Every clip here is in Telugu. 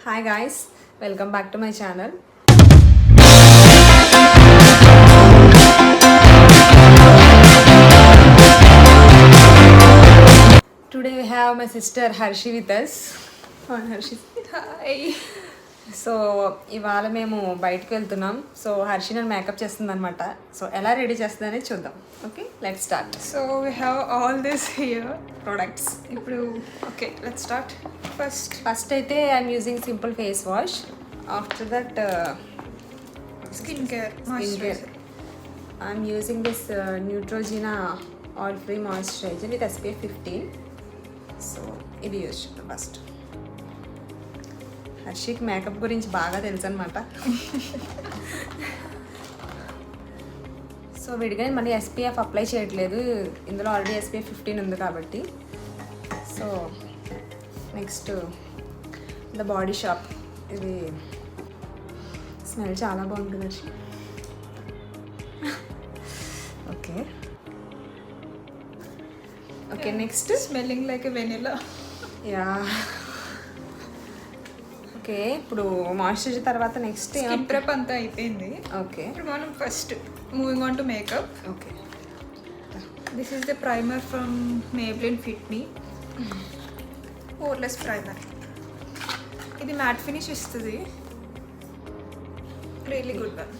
Hi guys welcome back to my channel today we have my sister Harshi with us Harshi hi so ఇవాళ మేము బయటకు వెళ్తున్నాం. సో హర్షి నన్ను మేకప్ చేస్తుంది అనమాట సో ఎలా రెడీ చేస్తుందనేది చూద్దాం. Okay let start. So we have all this here products ఇప్పుడు okay let start. First first అయితే I'm using simple face wash after that skin care skin care I'm using this Neutrogena oil free moisturiser with SPF fifteen so ఇది యూజ్ చేద్దాం ఫస్ట్ హర్షిక్ మేకప్ గురించి బాగా తెలుసు అనమాట సో విడిగా మళ్ళీ ఎస్పీఎఫ్ అప్లై చేయట్లేదు. ఇందులో ఆల్రెడీ ఎస్పీఎఫ్ ఫిఫ్టీన్ ఉంది కాబట్టి. So next the Body Shop ఇది స్మెల్ చాలా బాగుంటుంది Harshi. Okay. Okay next smelling like vanilla yeah okay ఇప్పుడు మాయిశ్చరైజర్ తర్వాత నెక్స్ట్ స్కిన్ ప్రెప్ అంతా అయిపోయింది. ఓకే. ఇప్పుడు మనం first moving on to makeup okay. This is the primer from Maybelline Fit Me poreless primer ఇది మ్యాట్ ఫినిష్ ఇస్తుంది. రియలీ గుడ్ వన్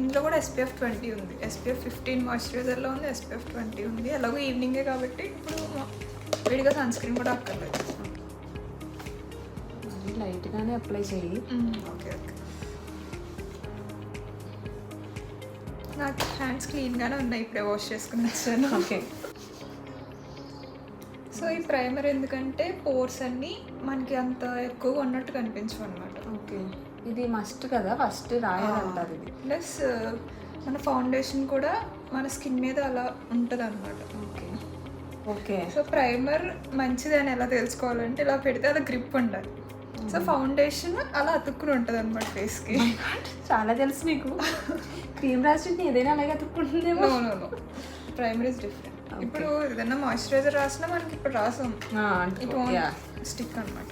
ఇందులో కూడా ఎస్పీఎఫ్ ట్వంటీ ఉంది. ఎస్పీఎఫ్ ఫిఫ్టీన్ మాయిశ్చరైజర్లో ఉంది ఎస్పీఎఫ్ ట్వంటీ ఉంది. ఎలాగో ఈవినింగే కాబట్టి ఇప్పుడు విడిగా సన్ స్క్రీన్ కూడా అక్కర్లేదు. లైట్గానే అప్లై చేయి ఓకే ఓకే. నాకు హ్యాండ్స్ క్లీన్గానే ఉన్నాయి ఇప్పుడే వాష్ చేసుకుని వచ్చాను. ఓకే. సో ఈ ప్రైమర్ ఎందుకంటే పోర్స్ అన్నీ మనకి అంత ఎక్కువగా ఉన్నట్టు కనిపించవు అనమాట ఓకే. ఇది మస్ట్ కదా ఫస్ట్ రాయాలంటారు ఇది ప్లస్ మన ఫౌండేషన్ కూడా మన స్కిన్ మీద అలా ఉంటుంది అనమాట ఓకే. ఓకే. సో ప్రైమర్ మంచిది అని ఎలా తెలుసుకోవాలంటే ఇలా పెడితే అలా గ్రిప్ ఉండాలి. సో ఫౌండేషన్ అలా అతుక్కుని ఉంటుంది అనమాట ఫేస్కి చాలా తెలుసు నీకు క్రీమ్ రాసి ఏదైనా అలాగే అతుక్కుంటుందేమో. నో ప్రైమర్ ఇస్ డిఫరెంట్ ఇప్పుడు ఏదైనా మాయిశ్చరైజర్ రాసినా మనకి ఇప్పుడు రాసాం. స్టిక్ అనమాట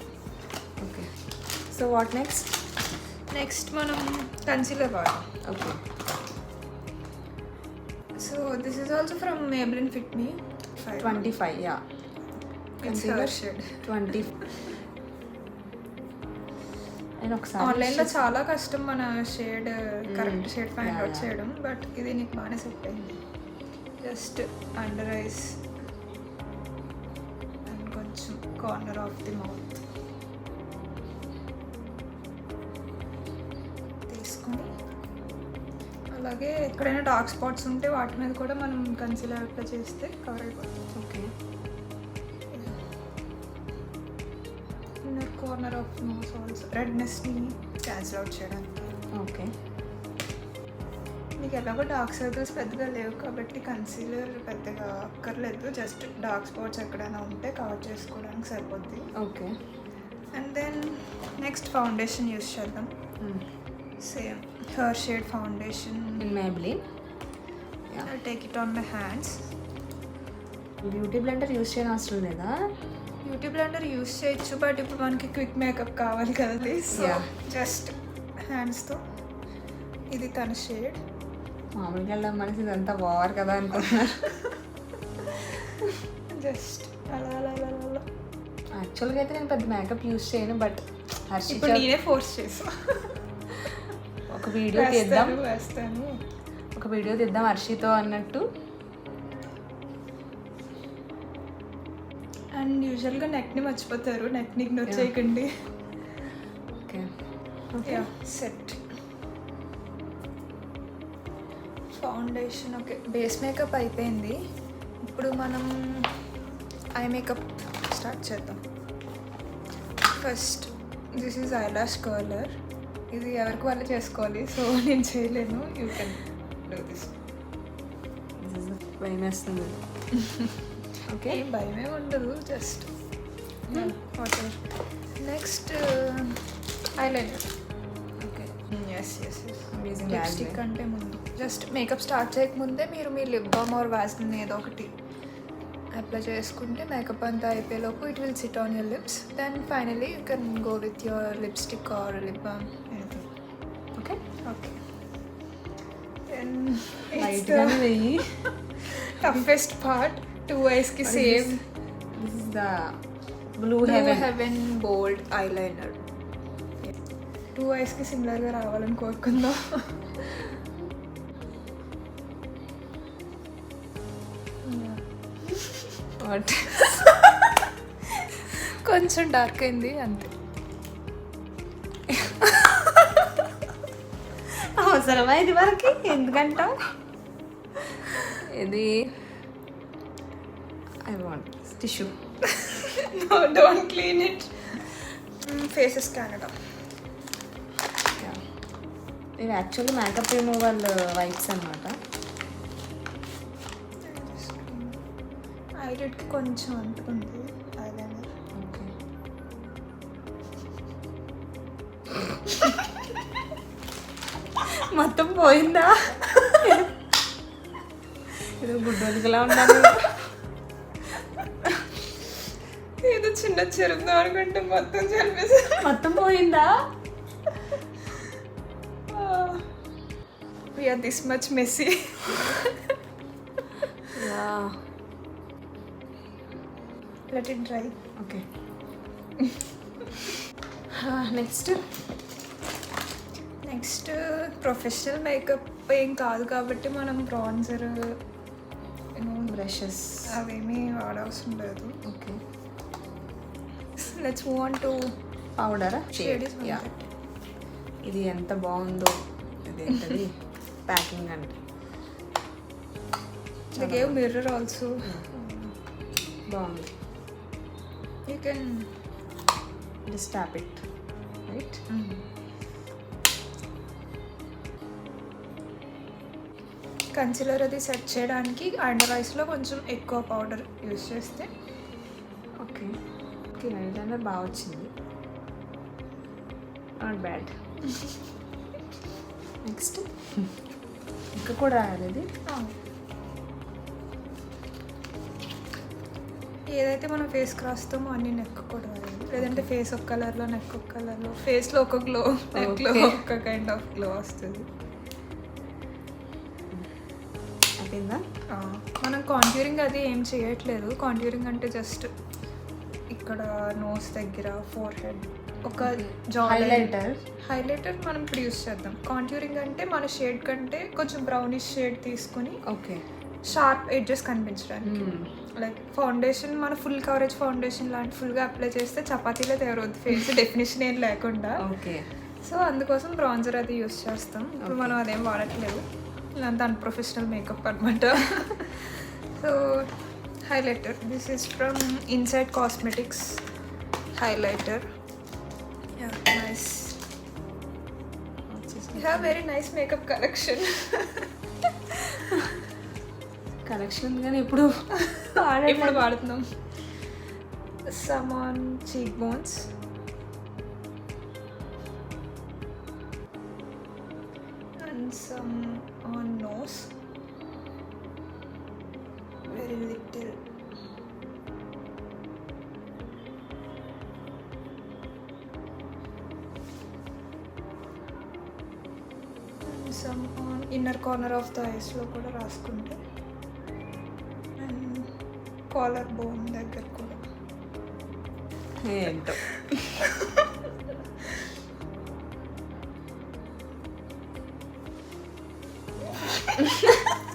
okay so what next next మనం concealer వాడాం okay so this is also from Maybelline Fit Me twenty five yeah concealer shade twenty నేను ఒకసారి ఆన్లైన్లో చాలా కష్టం మన shade correct shade find out. చేయడం బట్ ఇది నీకు బాగానే సెట్ అయింది. జస్ట్ అండర్ ఐస్ అండ్ కొంచెం కార్నర్ ఆఫ్ ది మౌత్ తీసుకొని అలాగే ఎక్కడైనా డార్క్ స్పాట్స్ ఉంటే వాటి మీద కూడా మనం కన్సిలర్ అప్లై చేస్తే కవర్ అయిపోతుంది. Okay corner of nose also రెడ్నెస్ని cancel out చేయడానికి ఓకే మీకు ఎలాగో డార్క్ సర్కిల్స్ పెద్దగా లేవు కాబట్టి కన్సీలర్ పెద్దగా అక్కర్లేదు. జస్ట్ డార్క్ స్పాట్స్ ఎక్కడైనా ఉంటే కవర్ చేసుకోవడానికి సరిపోద్ది. Okay and then next foundation use చేద్దాం. Same hair shade foundation take it on my hands beauty blender use చేయని అవసరం లేదా? బ్యూటీ బ్లెండర్ యూస్ చేయొచ్చు బట్ ఇప్పుడు మనకి క్విక్ మేకప్ కావాలి కదా. జస్ట్ హ్యాండ్స్తో ఇది తన షేడ్ మామూలుగా మనసి ఇదంతా ఓవర్ కదా అనుకుంటున్నారు. జస్ట్ అలా అలా అలా అలా, యాక్చువల్గా అయితే నేను పెద్ద మేకప్ యూస్ చేయను బట్ హర్షి ఇప్పుడు నేనే ఫోర్స్ చేసా ఒక వీడియో తీద్దాం. ఒక వీడియో తీద్దాం హర్షితో అన్నట్టు. అండ్ యూజువల్గా నెక్ని మర్చిపోతారు. నెక్ని ఇగ్నోర్ చేయకండి. Okay set foundation okay base makeup అయిపోయింది. ఇప్పుడు మనం ఐ మేకప్ స్టార్ట్ చేద్దాం. First this is eyelash curler ఇది ఎవరికి వాళ్ళు చేసుకోవాలి? సో నేను చేయలేను. యూ కెన్ డూ దిస్ భయం వేస్తుంది ఓకే. ఏం భయమే ఉండదు just water next eyeliner okay. Yes yes yes Amazing lipstick. అంటే ముందు. జస్ట్ మేకప్ స్టార్ట్ చేయకముందే మీరు మీ లిప్ బామ్ ఆర్ వ్యాస్లిన్ ఏదో ఒకటి అప్లై చేసుకుంటే మేకప్ అంతా అయిపోయేలోపు it will sit on your lips then finally you can go with your lipstick or lip balm anything okay okay then toughest part to ఐస్కి same this is the Blue Heaven heaven bold eyeliner to ఐస్కి సిమిలర్గా రావాలని కోరుకుందాం. కొంచెం డార్క్ అయింది అంతే. అవసరమా ఇది వరకు ఎందుకంట ఇది tissue no, don't clean it. ఫేసెస్ కెనడా ఇవి యాక్చువల్లీ మేకప్ రిమూవల్ వైప్స్ అనమాట ఐలెట్కి కొంచెం అంటుకుంది ఐలైనర్ ఓకే మొత్తం పోయిందా? ఇది గుడ్డోలికలా ఉండాలి చిన్న చెరుపుదాం అనుకుంటే మొత్తం చెరిపేసా మొత్తం పోయిందా? We are this much messy let it dry okay next next professional makeup ఏం కాదు కాబట్టి మనం బ్రాన్జర్ బ్రషెస్ అవేమీ వాడవసరం లేదు. Okay let's move on to పౌడరా ఇది ఎంత బాగుందో. ఇది ప్యాకింగ్ అంటే. దే గేవ్ మిర్రర్ ఆల్సో బాగుంది. You can just tap it right concealer అది సెట్ చేయడానికి అండర్ ఐస్లో కొంచెం ఎక్కువ పౌడర్ యూస్ చేస్తే ఓకే ఐలైనర్ బాగా వచ్చింది. నాట్ బ్యాడ్ నెక్స్ట్ ఇంకా కూడా రాయాలి ఏదైతే మనం ఫేస్ రాస్తామో అన్ని నెక్ కూడా. లేదంటే ఫేస్ ఒక కలర్లో నెక్ ఒక కలర్లో ఫేస్లో ఒక గ్లో నెక్లో. ఒక కైండ్ ఆఫ్ గ్లో వస్తుంది. అయిపోయిందా? మనం కాంట్యూరింగ్ అది ఏం చేయట్లేదు. కాంట్యూరింగ్ అంటే జస్ట్ ఇక్కడ నోస్ దగ్గర ఫోర్ హెడ్ ఒక హైలైటర్ హైలైటర్ మనం ఇప్పుడు యూస్ చేద్దాం. కాంట్యూరింగ్ అంటే మన షేడ్ కంటే కొంచెం బ్రౌనిష్ షేడ్ తీసుకుని ఓకే షార్ప్ ఎడ్జెస్ కనిపించడానికి. లైక్ ఫౌండేషన్ మన ఫుల్ కవరేజ్ ఫౌండేషన్ లాంటి ఫుల్గా అప్లై చేస్తే చపాతీలో తయారవుద్ది. ఫేస్ డెఫినేషన్ ఏం లేకుండా. ఓకే సో అందుకోసం బ్రాంజర్ అది యూస్ చేస్తాం. ఇప్పుడు మనం అదేం వాడట్లేదు. ఇదంతా అన్ప్రొఫెషనల్ మేకప్ అనమాట so highlighter this is from Insight cosmetics highlighter nice you have very nice makeup collection collection ఉంది కానీ ఇప్పుడు ఇప్పుడు వాడుతున్నాం some on cheek bones and some on nose Very little some on inner corner of the ఐస్లో కూడా రాసుకుంటే అండ్ కాలర్ బోన్ దగ్గర కూడా. ఏంటో.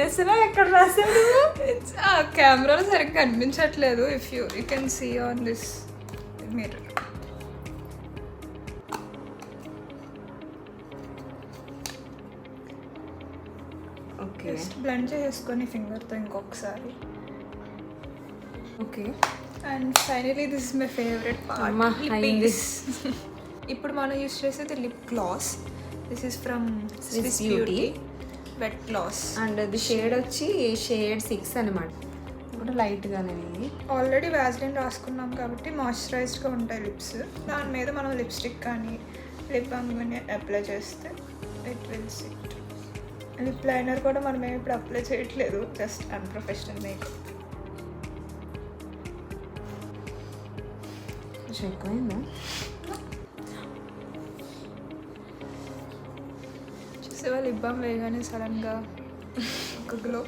చేస్తున్నా ఎక్కడ రాశాడు ఆ కెమెరాలో సరిగ్గా కనిపించట్లేదు. If you you can see on this mirror okay just blend చేసుకొని ఫింగర్తో ఇంకొకసారి. Okay and finally this is my favourite అయింది. ఇప్పుడు మనం యూస్ చేసేది lip gloss this is from Swiss. Beauty wet gloss and ఇది షేడ్ వచ్చి షేడ్ సిక్స్ అనమాట కూడా లైట్గానే ఆల్రెడీ వ్యాజ్లిన్ రాసుకున్నాం కాబట్టి మాయిశ్చరైజ్డ్గా ఉంటాయి లిప్స్ దాని మీద మనం లిప్స్టిక్ కానీ లిప్ బామ్ కానీ అప్లై చేస్తే it will sit lip liner కూడా మనం ఏమి ఇప్పుడు అప్లై చేయట్లేదు జస్ట్ అన్ప్రొఫెషనల్ మేకప్ కొంచెం ఎక్కువైందా? లిప్ బామ్ వేయగానే సడన్గా ఒక glow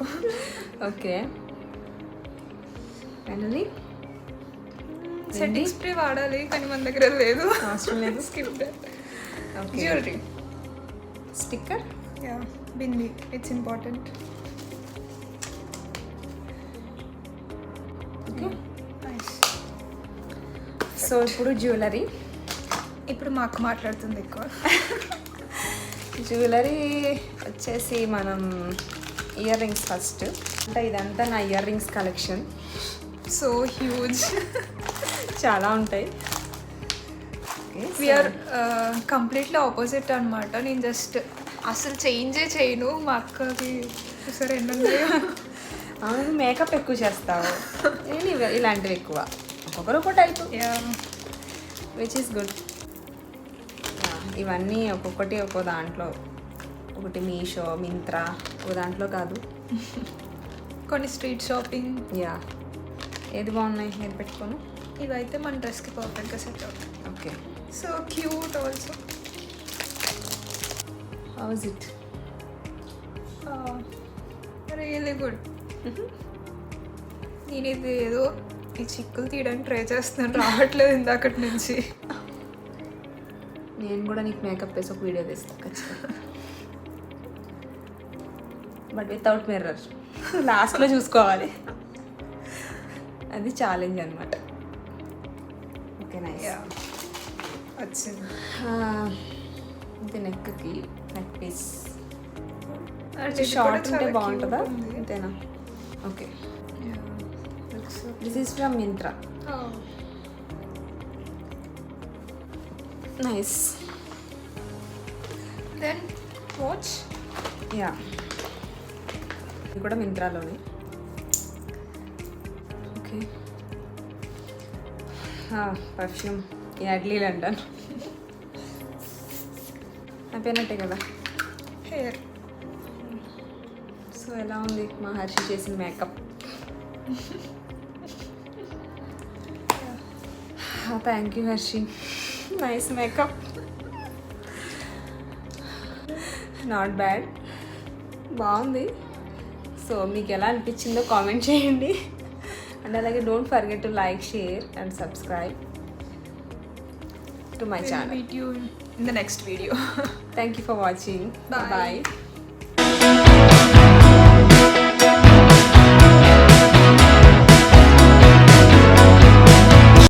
okay. Finally setting spray వాడాలి కానీ మన దగ్గర లేదు. అవసరం లేదు. Skip jewellery sticker yeah bindi. It's important okay. So ఇప్పుడు జ్యువెలరీ ఇప్పుడు మా అక్క మాట్లాడుతుంది ఎక్కువ. జ్యువెలరీ వచ్చేసి మనం ఇయర్ రింగ్స్ ఫస్ట్. అంటే ఇదంతా నా earrings collection. So huge. చాలా ఉంటాయి. వీఆర్ కంప్లీట్లీ ఆపోజిట్ అనమాట నేను జస్ట్ అసలు చేంజే చేయను. మా అక్కకి సరే ఎన్ని అవును మేకప్ ఎక్కువ చేస్తావు. నేను ఇలాంటివి ఎక్కువ. ఒక్కొక్కరు ఒక్కో టైపు విచ్ ఈస్ గుడ్ ఇవన్నీ ఒక్కొక్కటి ఒక్కో దాంట్లో. ఒకటి మీషో మింత్రా ఒక దాంట్లో కాదు. కొన్ని స్ట్రీట్ షాపింగ్. యా. ఏది బాగున్నాయి? ఏది పెట్టుకోను? ఇవైతే మన డ్రెస్కి పర్ఫెక్ట్గా సెట్ అవుతాయి. Okay. So cute also. How's it really good నేను ఇది ఏదో ఈ చిక్కులు తీయడానికి ట్రై చేస్తున్నాను. రావట్లేదు ఇందాకటి నుంచి. నేను కూడా నీకు మేకప్ వేసి ఒక వీడియో తీస్తాను ఖచ్చితంగా. బట్ వితౌట్ మిర్రర్ లాస్ట్లో చూసుకోవాలి. అది ఛాలెంజ్ అనమాట ఓకే నైస్ వచ్చింది. ఇది నెక్కి నెక్ పీస్ షార్ట్ ఉంటే బాగుంటుందా. అంతేనా? Okay this is from Myntra nice Then watch. Yeah ఇది కూడా మింత్రాలోనే. Okay perfume Yardley London. అయిపోయినట్టే కదా. Hair. సో ఎలా ఉంది? మా హర్షి చేసిన makeup thank you Harshi nice makeup. Not bad బాగుంది. సో మీకు ఎలా అనిపించిందో కామెంట్ చేయండి. అండ్ అలాగే don't forget to like share and subscribe to my channel meet you in the next video. Thank you for watching Bye. Bye